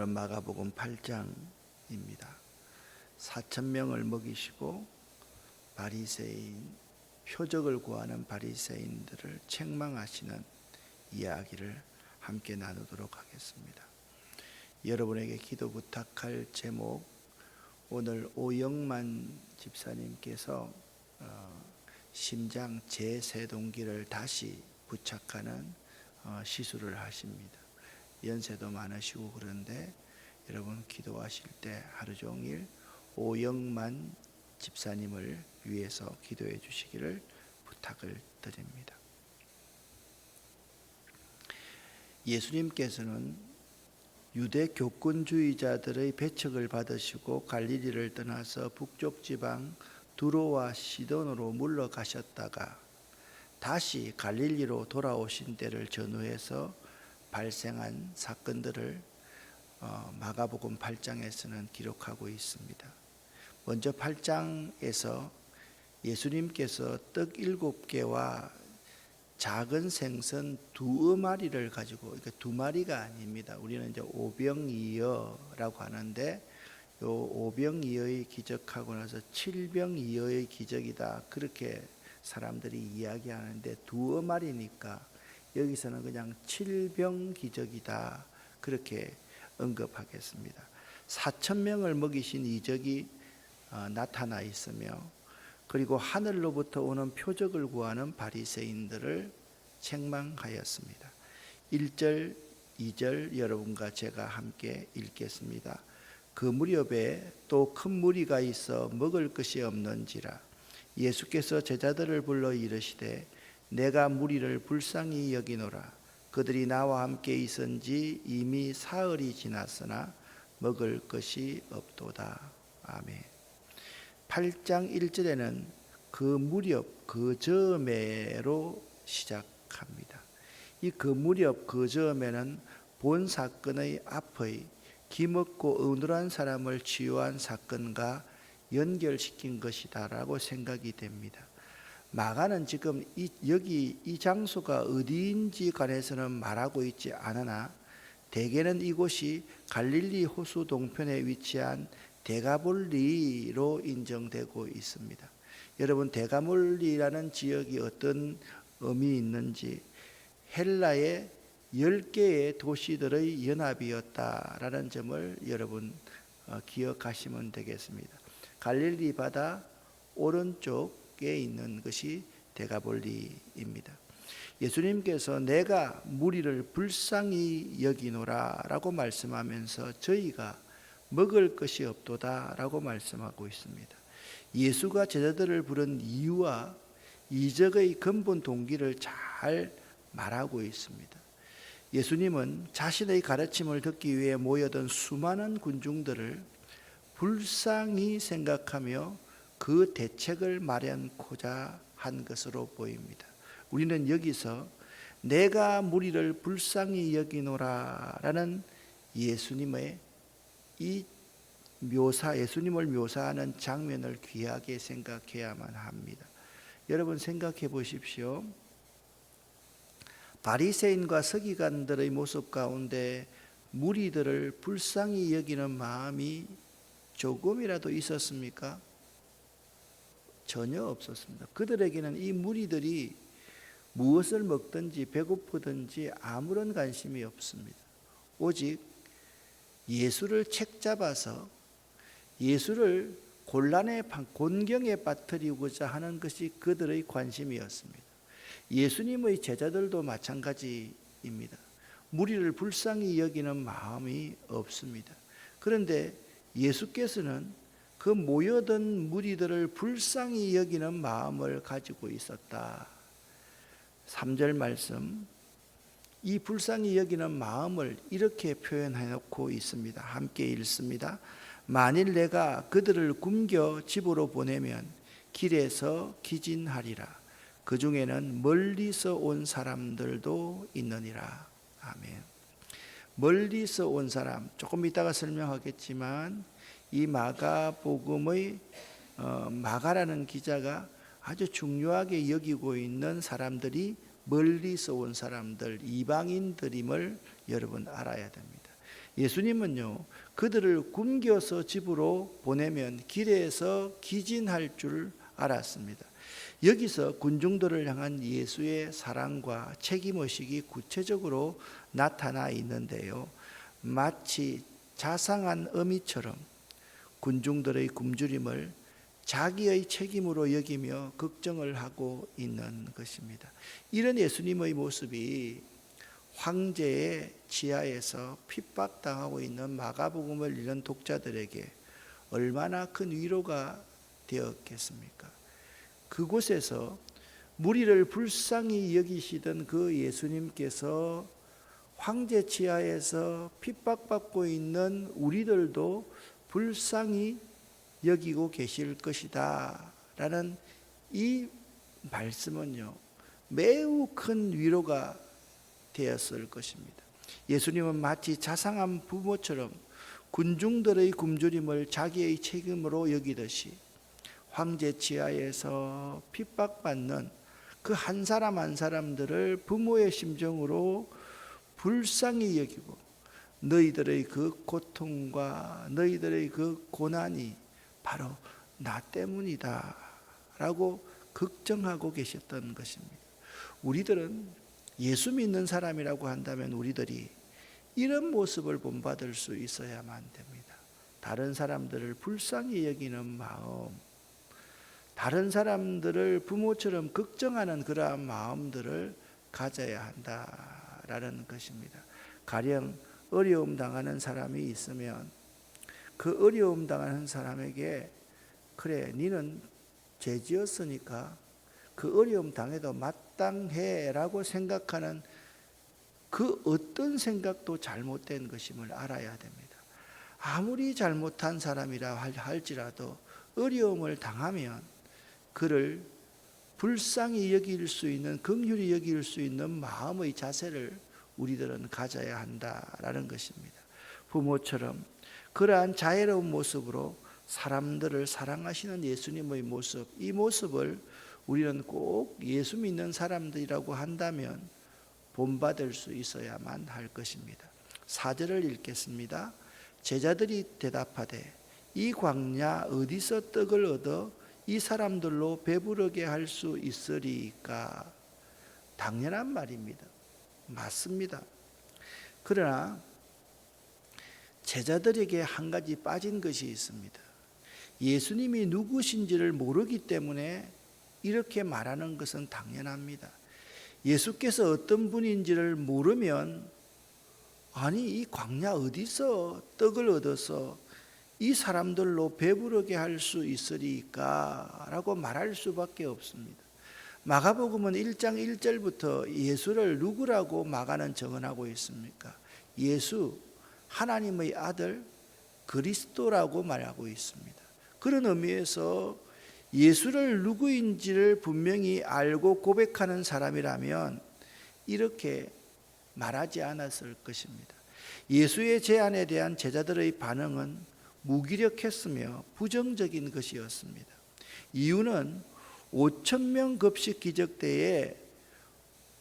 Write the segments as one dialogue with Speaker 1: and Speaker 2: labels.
Speaker 1: 오늘은 마가복음 8장입니다. 4천 명을 먹이시고 바리새인 표적을 구하는 바리새인들을 책망하시는 이야기를 함께 나누도록 하겠습니다. 여러분에게 기도 부탁할 제목 오늘 오영만 집사님께서 어, 심장 제세동기를 다시 부착하는 어, 시술을 하십니다. 연세도 많으시고 그런데 여러분 기도하실 때 하루 종일 오영만 집사님을 위해서 기도해 주시기를 부탁을 드립니다. 예수님께서는 유대 교권주의자들의 배척을 받으시고 갈릴리를 떠나서 북쪽 지방 두로와 시돈으로 물러가셨다가 다시 갈릴리로 돌아오신 때를 전후해서 발생한 사건들을 어, 마가복음 8장에서는 기록하고 있습니다. 먼저 8장에서 예수님께서 떡 일곱 개와 작은 생선 두 마리를 가지고 그러니까 두 마리가 아닙니다. 우리는 이제 오병이어라고 하는데 요 오병이어의 기적하고 나서 칠병이어의 기적이다 그렇게 사람들이 이야기하는데 두 마리니까 여기서는 그냥 칠병 기적이다 그렇게 언급하겠습니다. 4천 명을 먹이신 이적이 어, 나타나 있으며 그리고 하늘로부터 오는 표적을 구하는 바리새인들을 책망하였습니다. 1절, 2절 여러분과 제가 함께 읽겠습니다. 그 무렵에 또 큰 무리가 있어 먹을 것이 없는지라 예수께서 제자들을 불러 이르시되 내가 무리를 불쌍히 여기노라 그들이 나와 함께 있은지 이미 사흘이 지났으나 먹을 것이 없도다. 아멘. 8장 1절에는 그 무렵 그 즈음에로 시작합니다. 이 그 무렵 그 즈음에는 본 사건의 앞의 기먹고 어눌한 사람을 치유한 사건과 연결시킨 것이다라고 생각이 됩니다. 마가는 지금 이, 여기 이 장소가 어디인지 관해서는 말하고 있지 않으나 대개는 이곳이 갈릴리 호수 동편에 위치한 대가볼리로 인정되고 있습니다. 여러분 대가몰리라는 지역이 어떤 의미 있는지 헬라의 10개의 도시들의 연합이었다라는 점을 여러분 어, 기억하시면 되겠습니다. 갈릴리 바다 오른쪽 에 있는 것이 대가볼리입니다. 예수님께서 내가 무리를 불쌍히 여기노라라고 말씀하면서 저희가 먹을 것이 없도다라고 말씀하고 있습니다. 예수가 제자들을 부른 이유와 이적의 근본 동기를 잘 말하고 있습니다. 예수님은 자신의 가르침을 듣기 위해 모여든 수많은 군중들을 불쌍히 생각하며 그 대책을 마련코자 한 것으로 보입니다. 우리는 여기서 내가 무리를 불쌍히 여기노라라는 예수님의 이 묘사 예수님을 묘사하는 장면을 귀하게 생각해야만 합니다. 여러분 생각해 보십시오. 바리새인과 서기관들의 모습 가운데 무리들을 불쌍히 여기는 마음이 조금이라도 있었습니까? 전혀 없었습니다. 그들에게는 이 무리들이 무엇을 먹든지 배고프든지 아무런 관심이 없습니다. 오직 예수를 책잡아서 예수를 곤란의 곤경에 빠뜨리고자 하는 것이 그들의 관심이었습니다. 예수님의 제자들도 마찬가지입니다. 무리를 불쌍히 여기는 마음이 없습니다. 그런데 예수께서는 그 모여든 무리들을 불쌍히 여기는 마음을 가지고 있었다. 3절 말씀 이 불쌍히 여기는 마음을 이렇게 표현해 놓고 있습니다. 함께 읽습니다. 만일 내가 그들을 굶겨 집으로 보내면 길에서 기진하리라. 그 중에는 멀리서 온 사람들도 있느니라. 아멘. 멀리서 온 사람 조금 이따가 설명하겠지만 이 마가복음의 어, 마가라는 기자가 아주 중요하게 여기고 있는 사람들이 멀리서 온 사람들 이방인들임을 여러분 알아야 됩니다. 예수님은요 그들을 굶겨서 집으로 보내면 길에서 기진할 줄 알았습니다. 여기서 군중들을 향한 예수의 사랑과 책임의식이 구체적으로 나타나 있는데요. 마치 자상한 어미처럼 군중들의 굶주림을 자기의 책임으로 여기며 걱정을 하고 있는 것입니다. 이런 예수님의 모습이 황제의 지하에서 핍박당하고 있는 마가복음을 읽는 독자들에게 얼마나 큰 위로가 되었겠습니까? 그곳에서 무리를 불쌍히 여기시던 그 예수님께서 황제 지하에서 핍박받고 있는 우리들도 불쌍히 여기고 계실 것이다. 라는 이 말씀은요, 매우 큰 위로가 되었을 것입니다. 예수님은 마치 자상한 부모처럼 군중들의 굶주림을 자기의 책임으로 여기듯이 황제 지하에서 핍박받는 그 한 사람 한 사람들을 부모의 심정으로 불쌍히 여기고 너희들의 그 고통과 너희들의 그 고난이 바로 나 때문이다 라고 걱정하고 계셨던 것입니다. 우리들은 예수 믿는 사람이라고 한다면 우리들이 이런 모습을 본받을 수 있어야만 됩니다. 다른 사람들을 불쌍히 여기는 마음, 다른 사람들을 부모처럼 걱정하는 그러한 마음들을 가져야 한다라는 것입니다. 가령 어려움 당하는 사람이 있으면 그 어려움 당하는 사람에게 그래 니는 죄지었으니까 그 어려움 당해도 마땅해라고 생각하는 그 어떤 생각도 잘못된 것임을 알아야 됩니다. 아무리 잘못한 사람이라 할지라도 어려움을 당하면 그를 불쌍히 여길 수 있는 긍휼히 여길 수 있는 마음의 자세를 우리들은 가져야 한다라는 것입니다. 부모처럼 그러한 자애로운 모습으로 사람들을 사랑하시는 예수님의 모습, 이 모습을 우리는 꼭 예수 믿는 사람들이라고 한다면 본받을 수 있어야만 할 것입니다. 사절을 읽겠습니다. 제자들이 대답하되 이 광야 어디서 떡을 얻어 이 사람들로 배부르게 할 수 있으리까? 당연한 말입니다. 맞습니다. 그러나 제자들에게 한 가지 빠진 것이 있습니다. 예수님이 누구신지를 모르기 때문에 이렇게 말하는 것은 당연합니다. 예수께서 어떤 분인지를 모르면 아니 이 광야 어디서 떡을 얻어서 이 사람들로 배부르게 할 수 있으리까라고 말할 수밖에 없습니다. 마가복음은 1장 1절부터 예수를 누구라고 마가는 정언하고 있습니까? 예수 하나님의 아들 그리스도라고 말하고 있습니다. 그런 의미에서 예수를 누구인지를 분명히 알고 고백하는 사람이라면 이렇게 말하지 않았을 것입니다. 예수의 제안에 대한 제자들의 반응은 무기력했으며 부정적인 것이었습니다. 이유는 5천 명 급식 기적 때에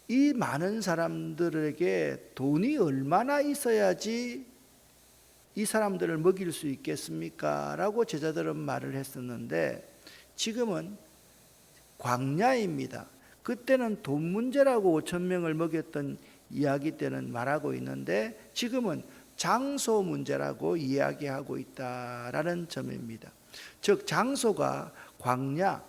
Speaker 1: 이 많은 사람들에게 돈이 얼마나 있어야지 이 사람들을 먹일 수 있겠습니까? 라고 제자들은 말을 했었는데 지금은 광야입니다. 그때는 돈 문제라고 5천 명을 먹였던 이야기 때는 말하고 있는데 지금은 장소 문제라고 이야기하고 있다라는 점입니다. 즉 장소가 광야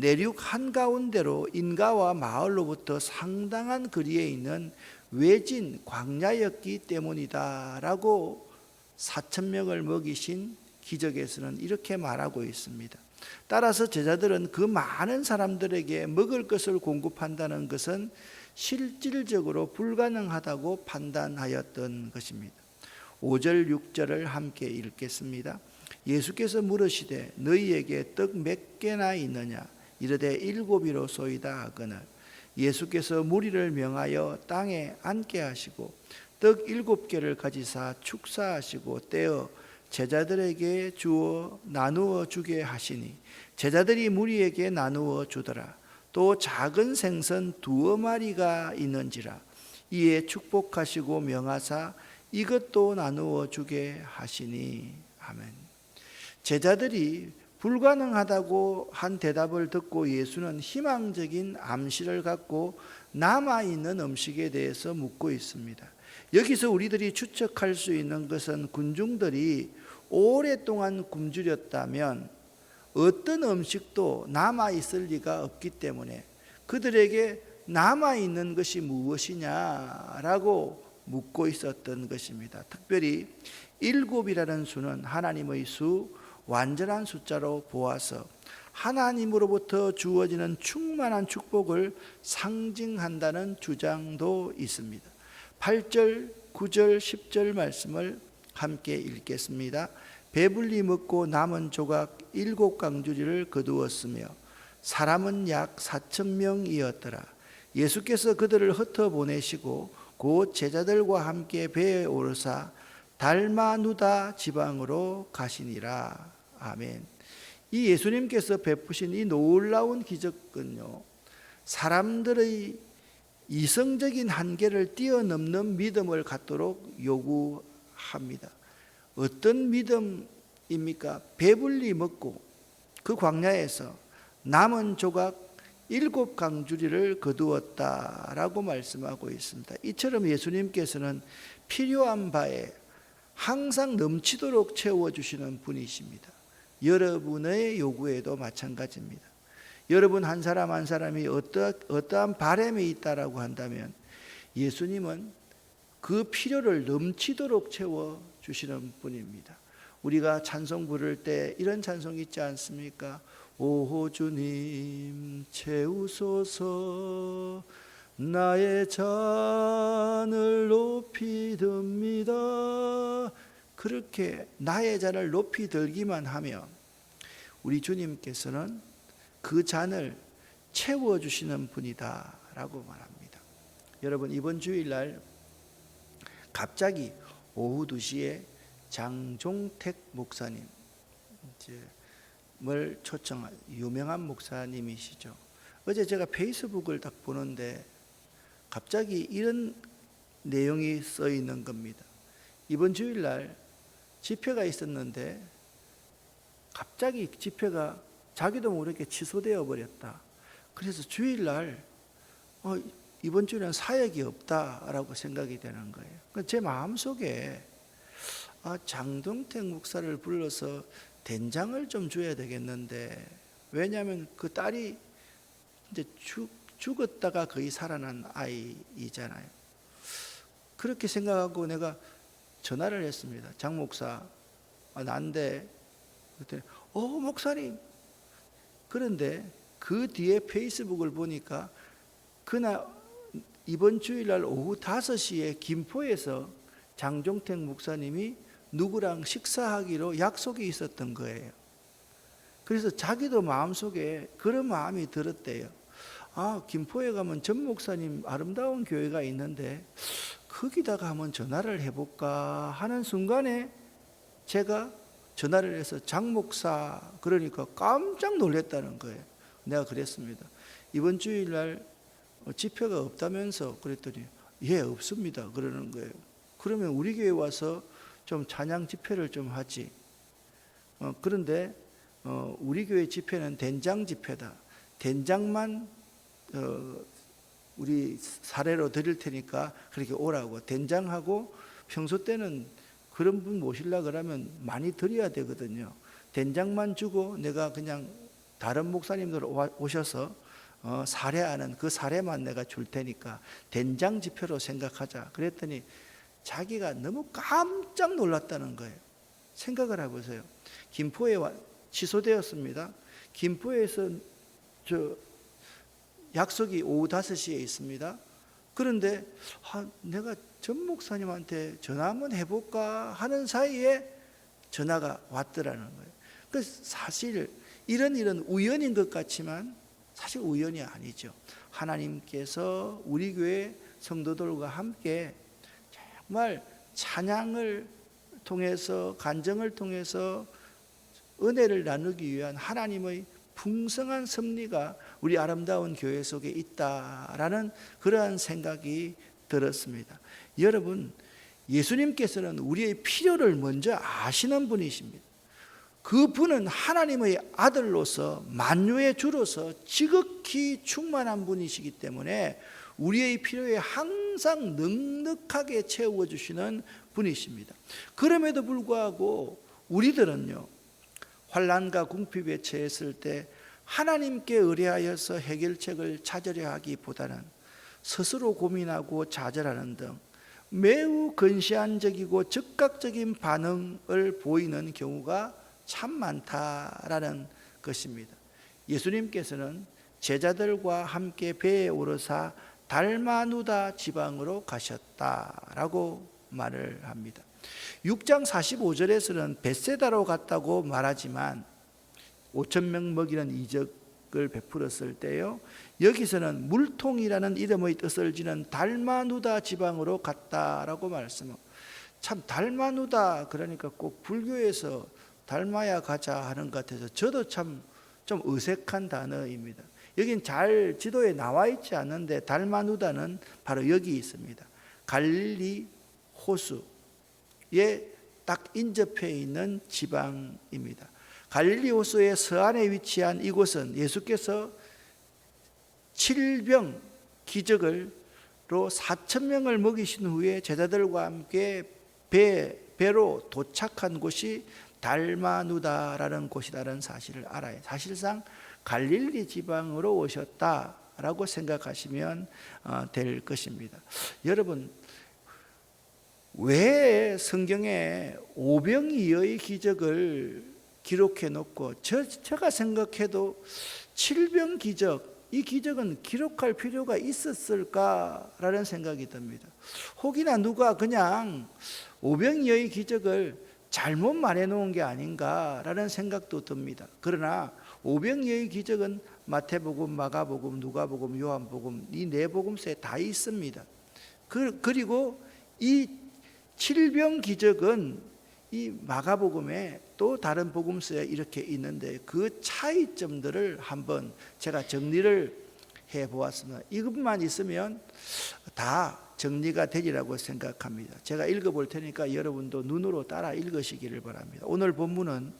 Speaker 1: 내륙 한가운데로 인가와 마을로부터 상당한 거리에 있는 외진 광야였기 때문이다라고 4천 명을 먹이신 기적에서는 이렇게 말하고 있습니다. 따라서 제자들은 그 많은 사람들에게 먹을 것을 공급한다는 것은 실질적으로 불가능하다고 판단하였던 것입니다. 5절 6절을 함께 읽겠습니다. 예수께서 물으시되 너희에게 떡 몇 개나 있느냐 이르되 일곱이로소이다 하거늘. 예수께서 무리를 명하여 땅에 앉게 하시고 떡 일곱 개를 가지사 축사하시고 떼어 제자들에게 주어 나누어 주게 하시니 제자들이 무리에게 나누어 주더라. 또 작은 생선 두어 마리가 있는지라. 이에 축복하시고 명하사 이것도 나누어 주게 하시니. 아멘. 제자들이 불가능하다고 한 대답을 듣고 예수는 희망적인 암시를 갖고 남아 있는 음식에 대해서 묻고 있습니다. 여기서 우리들이 추측할 수 있는 것은 군중들이 오랫동안 굶주렸다면 어떤 음식도 남아 있을 리가 없기 때문에 그들에게 남아 있는 것이 무엇이냐라고 묻고 있었던 것입니다. 특별히 일곱이라는 수는 하나님의 수 완전한 숫자로 보아서 하나님으로부터 주어지는 충만한 축복을 상징한다는 주장도 있습니다. 8절, 9절, 10절 말씀을 함께 읽겠습니다. 배불리 먹고 남은 조각 일곱 강주리를 거두었으며 사람은 약 4천 명이었더라. 예수께서 그들을 흩어 보내시고 곧 제자들과 함께 배에 오르사 달마누다 지방으로 가시니라. 아멘. 이 예수님께서 베푸신 이 놀라운 기적은요. 사람들의 이성적인 한계를 뛰어넘는 믿음을 갖도록 요구합니다. 어떤 믿음입니까? 배불리 먹고 그 광야에서 남은 조각 일곱 강주리를 거두었다라고 말씀하고 있습니다. 이처럼 예수님께서는 필요한 바에 항상 넘치도록 채워주시는 분이십니다. 여러분의 요구에도 마찬가지입니다. 여러분 한 사람 한 사람이 어떠, 어떠한 바램이 있다라고 한다면 예수님은 그 필요를 넘치도록 채워 주시는 분입니다. 우리가 찬송 부를 때 이런 찬송 있지 않습니까? 오 주님 채우소서 나의 잔을 높이 듭니다. 그렇게 나의 잔을 높이 들기만 하면 우리 주님께서는 그 잔을 채워 주시는 분이다라고 말합니다. 여러분 이번 주일날 갑자기 오후 2시에 장종택 목사님 을 초청한 유명한 목사님이시죠. 어제 제가 페이스북을 딱 보는데 갑자기 이런 내용이 써 있는 겁니다. 이번 주일날 집회가 있었는데 갑자기 집회가 자기도 모르게 취소되어 버렸다. 그래서 주일날 어, 이번 주에는 사역이 없다라고 생각이 되는 거예요. 그러니까 제 마음 속에 아, 장동택 목사를 불러서 된장을 좀 줘야 되겠는데 왜냐하면 그 딸이 이제 죽, 죽었다가 거의 살아난 아이이잖아요. 그렇게 생각하고 내가 전화를 했습니다. 장 목사, 아, 난데 그랬더니 어 목사님. 그런데 그 뒤에 페이스북을 보니까 그날 이번 주일날 오후 5시에 김포에서 장종택 목사님이 누구랑 식사하기로 약속이 있었던 거예요. 그래서 자기도 마음속에 그런 마음이 들었대요. 아, 김포에 가면 전 목사님 아름다운 교회가 있는데 거기다가 한번 전화를 해볼까 하는 순간에 제가 전화를 해서 장 목사 그러니까 깜짝 놀랐다는 거예요. 내가 그랬습니다. 이번 주일날 집회가 없다면서 그랬더니 예 없습니다 그러는 거예요. 그러면 우리 교회 와서 좀 찬양 집회를 좀 하지. 어, 그런데 어, 우리 교회 집회는 된장 집회다. 된장만 어, 우리 사례로 드릴 테니까 그렇게 오라고 된장하고 평소 때는 그런 분 모실라 그러면 많이 드려야 되거든요. 된장만 주고 내가 그냥 다른 목사님들 오셔서 어, 사례하는 그 사례만 내가 줄 테니까 된장 지표로 생각하자. 그랬더니 자기가 너무 깜짝 놀랐다는 거예요. 생각을 해보세요. 김포에 취소되었습니다. 김포에서 저 약속이 오후 5시에 있습니다. 그런데 아, 내가 전 목사님한테 전화 한번 해볼까 하는 사이에 전화가 왔더라는 거예요. 그 사실 이런 일은 우연인 것 같지만 사실 우연이 아니죠. 하나님께서 우리 교회 성도들과 함께 정말 찬양을 통해서 간정을 통해서 은혜를 나누기 위한 하나님의 풍성한 섭리가 우리 아름다운 교회 속에 있다라는 그러한 생각이 들었습니다. 여러분 예수님께서는 우리의 필요를 먼저 아시는 분이십니다. 그 분은 하나님의 아들로서 만유의 주로서 지극히 충만한 분이시기 때문에 우리의 필요에 항상 넉넉하게 채워 주시는 분이십니다. 그럼에도 불구하고 우리들은요. 환란과 궁핍에 처했을 때 하나님께 의뢰하여서 해결책을 찾으려 하기보다는 스스로 고민하고 좌절하는 등 매우 근시안적이고 즉각적인 반응을 보이는 경우가 참 많다라는 것입니다. 예수님께서는 제자들과 함께 배에 오르사 달마누다 지방으로 가셨다라고 말을 합니다. 6장 45절에서는 벳세다로 갔다고 말하지만 5천 명 먹이는 이적을 베풀었을 때요. 여기서는 물통이라는 이름의 뜻을 지는 달마누다 지방으로 갔다라고 말씀합니다. 참 달마누다 그러니까 꼭 불교에서 달마야 가자 하는 것 같아서 저도 참 좀 어색한 단어입니다. 여긴 잘 지도에 나와 있지 않은데 달마누다는 바로 여기 있습니다. 갈릴리 호수에 딱 인접해 있는 지방입니다. 갈릴리 호수의 서안에 위치한 이곳은 예수께서 칠병 기적을로 4천 명을 먹이신 후에 제자들과 함께 배 배로 도착한 곳이 달마누다라는 곳이라는 사실을 알아요. 사실상 갈릴리 지방으로 오셨다라고 생각하시면 어, 될 것입니다. 여러분 왜 성경에 오병이어의 기적을 기록해 놓고 저, 제가 생각해도 칠병 기적 이 기적은 기록할 필요가 있었을까라는 생각이 듭니다. 혹이나 누가 그냥 오병이어의 기적을 잘못 말해 놓은 게 아닌가라는 생각도 듭니다. 그러나 오병이어의 기적은 마태복음, 마가복음, 누가복음, 요한복음 이 네 복음서에 다 있습니다. 그, 그리고 이 칠병 기적은 이 마가복음에 또 다른 복음서에 이렇게 있는데 그 차이점들을 한번 제가 정리를 해 보았습니다. 이것만 있으면 다 정리가 되리라고 생각합니다. 제가 읽어 볼 테니까 여러분도 눈으로 따라 읽으시기를 바랍니다. 오늘 본문은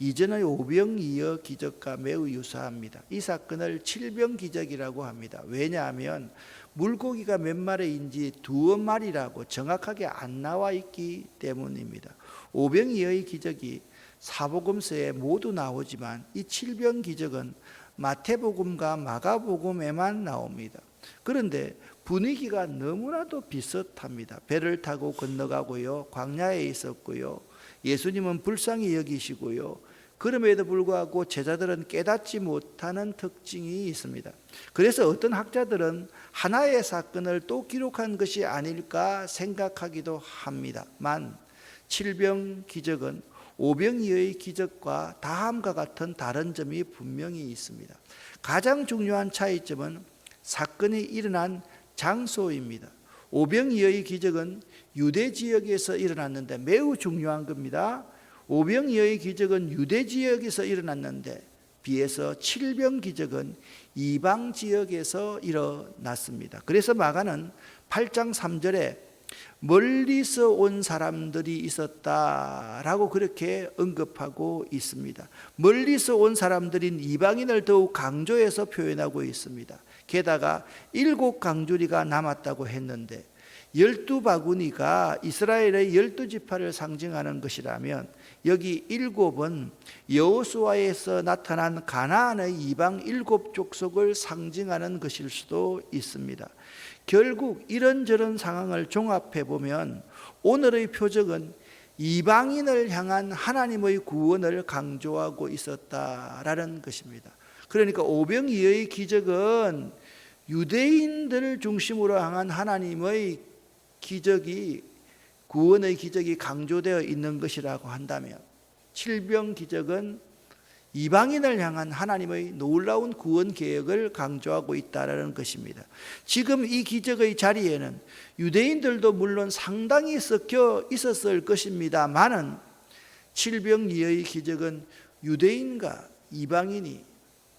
Speaker 1: 이전의 오병이어 기적과 매우 유사합니다. 이 사건을 칠병 기적이라고 합니다. 왜냐하면 물고기가 몇 마리인지 두어 마리라고 정확하게 안 나와 있기 때문입니다. 오병이어의 기적이 사복음서에 모두 나오지만 이 칠병 기적은 마태복음과 마가복음에만 나옵니다. 그런데 분위기가 너무나도 비슷합니다. 배를 타고 건너가고요. 광야에 있었고요. 예수님은 불쌍히 여기시고요. 그럼에도 불구하고 제자들은 깨닫지 못하는 특징이 있습니다. 그래서 어떤 학자들은 하나의 사건을 또 기록한 것이 아닐까 생각하기도 합니다만 칠병 기적은 오병이어의 기적과 다음과 같은 다른 점이 분명히 있습니다. 가장 중요한 차이점은 사건이 일어난 장소입니다. 오병이어의 기적은 유대 지역에서 일어났는데 매우 중요한 겁니다. 오병이어의 기적은 유대 지역에서 일어났는데 비해서 칠병 기적은 이방 지역에서 일어났습니다. 그래서 마가는 8장 3절에 멀리서 온 사람들이 있었다라고 그렇게 언급하고 있습니다. 멀리서 온 사람들인 이방인을 더욱 강조해서 표현하고 있습니다. 게다가 일곱 강주리가 남았다고 했는데 열두 바구니가 이스라엘의 열두 지파를 상징하는 것이라면 여기 일곱은 여호수아에서 나타난 가나안의 이방 일곱 족속을 상징하는 것일 수도 있습니다. 결국 이런저런 상황을 종합해 보면 오늘의 표적은 이방인을 향한 하나님의 구원을 강조하고 있었다라는 것입니다. 그러니까 오병이어의 기적은 유대인들을 중심으로 향한 하나님의 기적이 구원의 기적이 강조되어 있는 것이라고 한다면 칠병 기적은 이방인을 향한 하나님의 놀라운 구원 계획을 강조하고 있다라는 것입니다. 지금 이 기적의 자리에는 유대인들도 물론 상당히 섞여 있었을 것입니다만은 칠병이의 기적은 유대인과 이방인이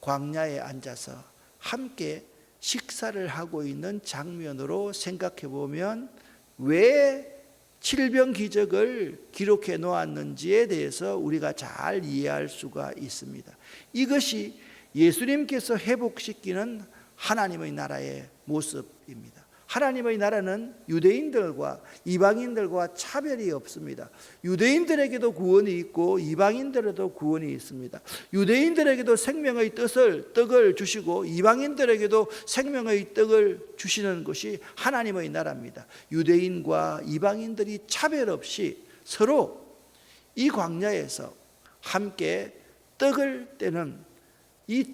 Speaker 1: 광야에 앉아서 함께 식사를 하고 있는 장면으로 생각해 보면 왜 칠병 기적을 기록해 놓았는지에 대해서 우리가 잘 이해할 수가 있습니다. 이것이 예수님께서 회복시키는 하나님의 나라의 모습입니다. 하나님의 나라는 유대인들과 이방인들과 차별이 없습니다. 유대인들에게도 구원이 있고 이방인들에도 구원이 있습니다. 유대인들에게도 생명의 뜻을 떡을 주시고 이방인들에게도 생명의 떡을 주시는 것이 하나님의 나라입니다. 유대인과 이방인들이 차별 없이 서로 이 광야에서 함께 떡을 떼는 이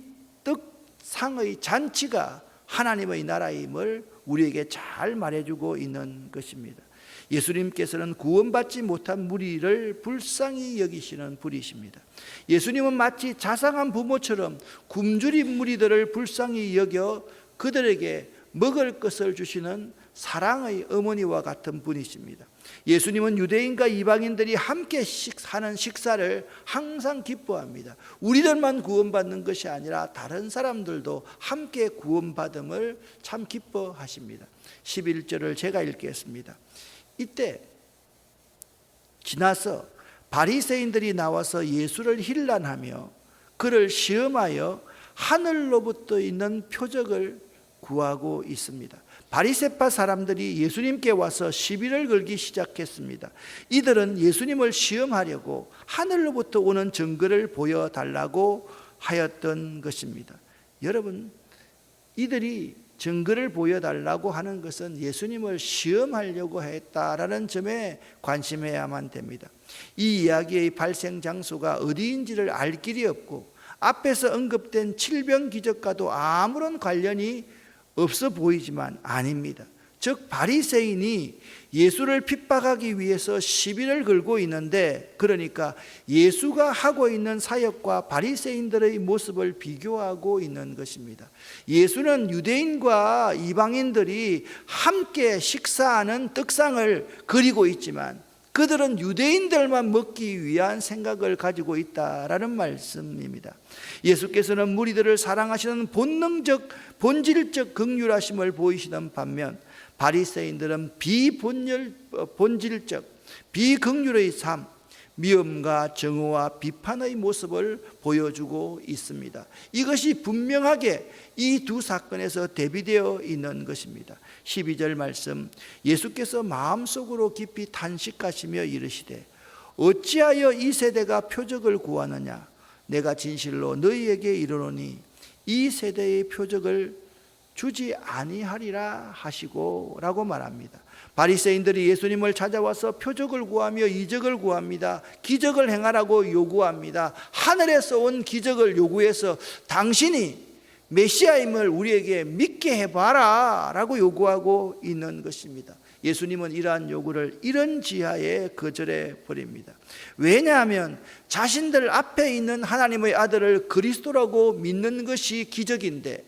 Speaker 1: 떡상의 잔치가 하나님의 나라임을 우리에게 잘 말해주고 있는 것입니다. 예수님께서는 구원받지 못한 무리를 불쌍히 여기시는 분이십니다. 예수님은 마치 자상한 부모처럼 굶주린 무리들을 불쌍히 여겨 그들에게 먹을 것을 주시는 사랑의 어머니와 같은 분이십니다. 예수님은 유대인과 이방인들이 함께 하는 식사를 항상 기뻐합니다. 우리들만 구원받는 것이 아니라 다른 사람들도 함께 구원받음을 참 기뻐하십니다. 11절을 제가 읽겠습니다. 이때 지나서 바리새인들이 나와서 예수를 힐난하며 그를 시험하여 하늘로부터 있는 표적을 구하고 있습니다. 바리새파 사람들이 예수님께 와서 시비를 걸기 시작했습니다. 이들은 예수님을 시험하려고 하늘로부터 오는 증거를 보여달라고 하였던 것입니다. 여러분, 이들이 증거를 보여달라고 하는 것은 예수님을 시험하려고 했다라는 점에 관심해야만 됩니다. 이 이야기의 발생 장소가 어디인지를 알 길이 없고 앞에서 언급된 칠병 기적과도 아무런 관련이 없어 보이지만 아닙니다. 즉 바리새인이 예수를 핍박하기 위해서 시비를 걸고 있는데 그러니까 예수가 하고 있는 사역과 바리새인들의 모습을 비교하고 있는 것입니다. 예수는 유대인과 이방인들이 함께 식사하는 떡상을 그리고 있지만 그들은 유대인들만 먹기 위한 생각을 가지고 있다라는 말씀입니다. 예수께서는 무리들을 사랑하시는 본능적 본질적 긍휼하심을 보이시는 반면 바리새인들은 비본질 본질적 비긍휼의 삶 미움과 정오와 비판의 모습을 보여주고 있습니다. 이것이 분명하게 이 두 사건에서 대비되어 있는 것입니다. 12절 말씀 예수께서 마음속으로 깊이 탄식하시며 이르시되 어찌하여 이 세대가 표적을 구하느냐 내가 진실로 너희에게 이르노니 이 세대의 표적을 주지 아니하리라 하시고라고 말합니다. 바리새인들이 예수님을 찾아와서 표적을 구하며 이적을 구합니다. 기적을 행하라고 요구합니다. 하늘에서 온 기적을 요구해서 당신이 메시아임을 우리에게 믿게 해봐라 라고 요구하고 있는 것입니다. 예수님은 이러한 요구를 이런 지하에 거절해 버립니다. 왜냐하면 자신들 앞에 있는 하나님의 아들을 그리스도라고 믿는 것이 기적인데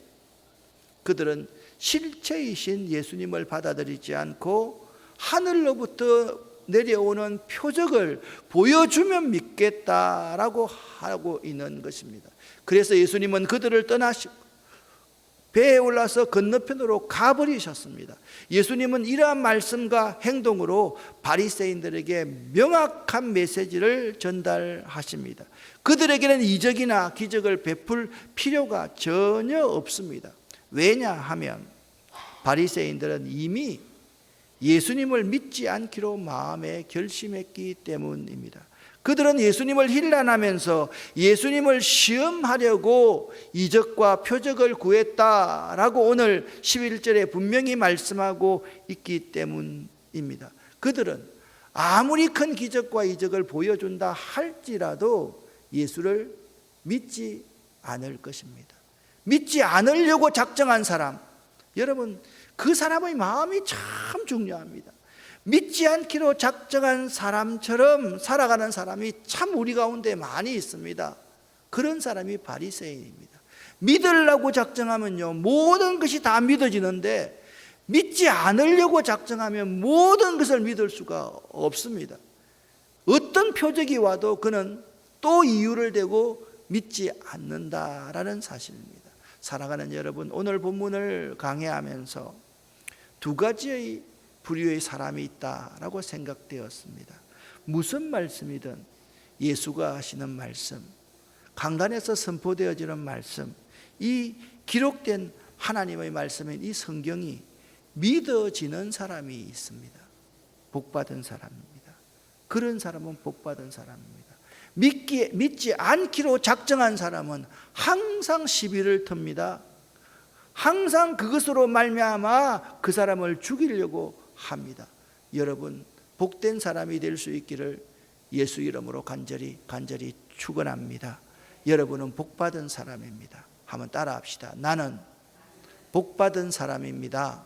Speaker 1: 그들은 실체이신 예수님을 받아들이지 않고 하늘로부터 내려오는 표적을 보여주면 믿겠다라고 하고 있는 것입니다. 그래서 예수님은 그들을 떠나시고 배에 올라서 건너편으로 가버리셨습니다. 예수님은 이러한 말씀과 행동으로 바리새인들에게 명확한 메시지를 전달하십니다. 그들에게는 이적이나 기적을 베풀 필요가 전혀 없습니다. 왜냐하면 바리새인들은 이미 예수님을 믿지 않기로 마음에 결심했기 때문입니다. 그들은 예수님을 힐난하면서 예수님을 시험하려고 이적과 표적을 구했다라고 오늘 11절에 분명히 말씀하고 있기 때문입니다. 그들은 아무리 큰 기적과 이적을 보여준다 할지라도 예수를 믿지 않을 것입니다. 믿지 않으려고 작정한 사람, 여러분, 그 사람의 마음이 참 중요합니다. 믿지 않기로 작정한 사람처럼 살아가는 사람이 참 우리 가운데 많이 있습니다. 그런 사람이 바리새인입니다. 믿으려고 작정하면요 모든 것이 다 믿어지는데 믿지 않으려고 작정하면 모든 것을 믿을 수가 없습니다. 어떤 표적이 와도 그는 또 이유를 대고 믿지 않는다라는 사실입니다. 사랑하는 여러분, 오늘 본문을 강해하면서 두 가지의 불의의 사람이 있다라고 생각되었습니다. 무슨 말씀이든 예수가 하시는 말씀, 강단에서 선포되어지는 말씀, 이 기록된 하나님의 말씀인 이 성경이 믿어지는 사람이 있습니다. 복받은 사람입니다. 그런 사람은 복받은 사람입니다. 믿기, 믿지 않기로 작정한 사람은 항상 시비를 틉니다. 항상 그것으로 말미암아 그 사람을 죽이려고 합니다. 여러분 복된 사람이 될 수 있기를 예수 이름으로 간절히 간절히 축원합니다. 여러분은 복받은 사람입니다. 한번 따라합시다. 나는 복받은 사람입니다.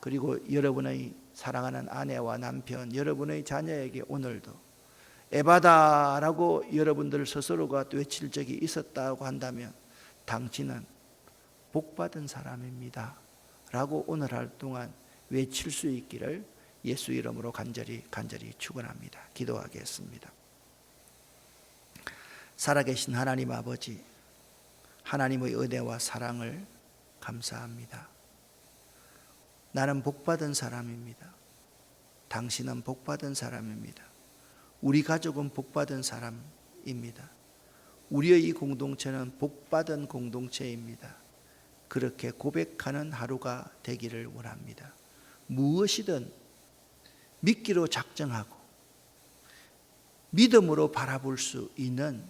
Speaker 1: 그리고 여러분의 사랑하는 아내와 남편, 여러분의 자녀에게 오늘도 에바다라고 여러분들 스스로가 외칠 적이 있었다고 한다면 당신은 복받은 사람입니다. 라고 오늘 할 동안 외칠 수 있기를 예수 이름으로 간절히 간절히 축원합니다. 기도하겠습니다. 살아계신 하나님 아버지 하나님의 은혜와 사랑을 감사합니다. 나는 복받은 사람입니다. 당신은 복받은 사람입니다. 우리 가족은 복받은 사람입니다. 우리의 이 공동체는 복받은 공동체입니다. 그렇게 고백하는 하루가 되기를 원합니다. 무엇이든 믿기로 작정하고 믿음으로 바라볼 수 있는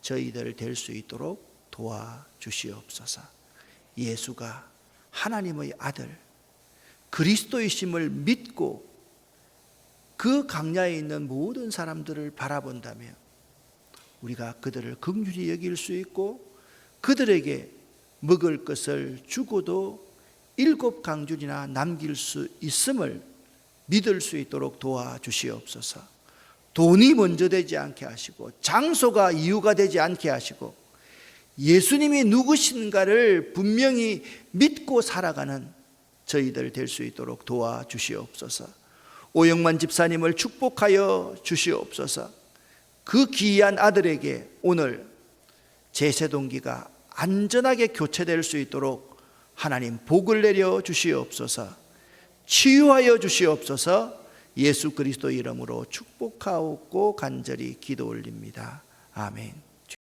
Speaker 1: 저희들 될 수 있도록 도와주시옵소서. 예수가 하나님의 아들 그리스도이심을 믿고 그 강야에 있는 모든 사람들을 바라본다면 우리가 그들을 긍휼히 여길 수 있고 그들에게 먹을 것을 주고도 일곱 강줄이나 남길 수 있음을 믿을 수 있도록 도와주시옵소서. 돈이 먼저 되지 않게 하시고 장소가 이유가 되지 않게 하시고 예수님이 누구신가를 분명히 믿고 살아가는 저희들 될 수 있도록 도와주시옵소서. 오영만 집사님을 축복하여 주시옵소서. 그 귀한 아들에게 오늘 제세 동기가 안전하게 교체될 수 있도록 하나님 복을 내려 주시옵소서. 치유하여 주시옵소서. 예수 그리스도 이름으로 축복하옵고 간절히 기도 올립니다. 아멘.